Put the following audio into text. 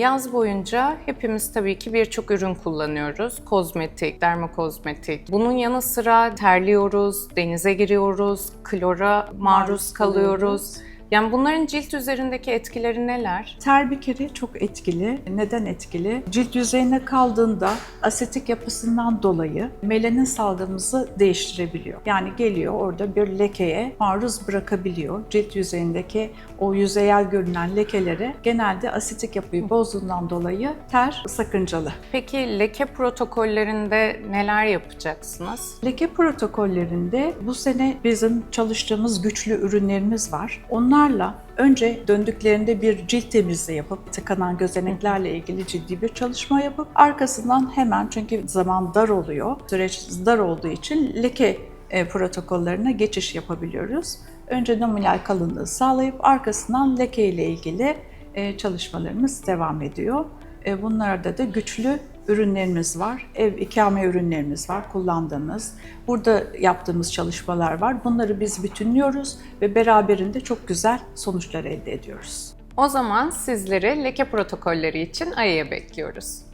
Yaz boyunca hepimiz tabii ki birçok ürün kullanıyoruz. Kozmetik, dermokozmetik. Bunun yanı sıra terliyoruz, denize giriyoruz, klora maruz Maruz kalıyoruz. kalıyoruz. Yani bunların cilt üzerindeki etkileri neler? Ter bir kere çok etkili. Neden etkili? Cilt yüzeyine kaldığında asetik yapısından dolayı melanin salgımızı değiştirebiliyor. Yani geliyor orada bir lekeye maruz bırakabiliyor. Cilt yüzeyindeki o yüzeyel görünen lekelere genelde asetik yapıyı bozduğundan dolayı ter sakıncalı. Peki leke protokollerinde neler yapacaksınız? Leke protokollerinde bu sene bizim çalıştığımız güçlü ürünlerimiz var. Onlarla önce döndüklerinde bir cilt temizliği yapıp tıkanan gözeneklerle ilgili ciddi bir çalışma yapıp arkasından hemen çünkü zaman dar oluyor, süreç dar olduğu için leke e, protokollerine geçiş yapabiliyoruz. Önce nominal kalınlığı sağlayıp arkasından leke ile ilgili e, çalışmalarımız devam ediyor. E, Bunlarda da güçlü ürünlerimiz var. Ev ikame ürünlerimiz var kullandığımız. Burada yaptığımız çalışmalar var. Bunları biz bütünlüyoruz ve beraberinde çok güzel sonuçlar elde ediyoruz. O zaman sizleri leke protokolleri için Ay'a bekliyoruz.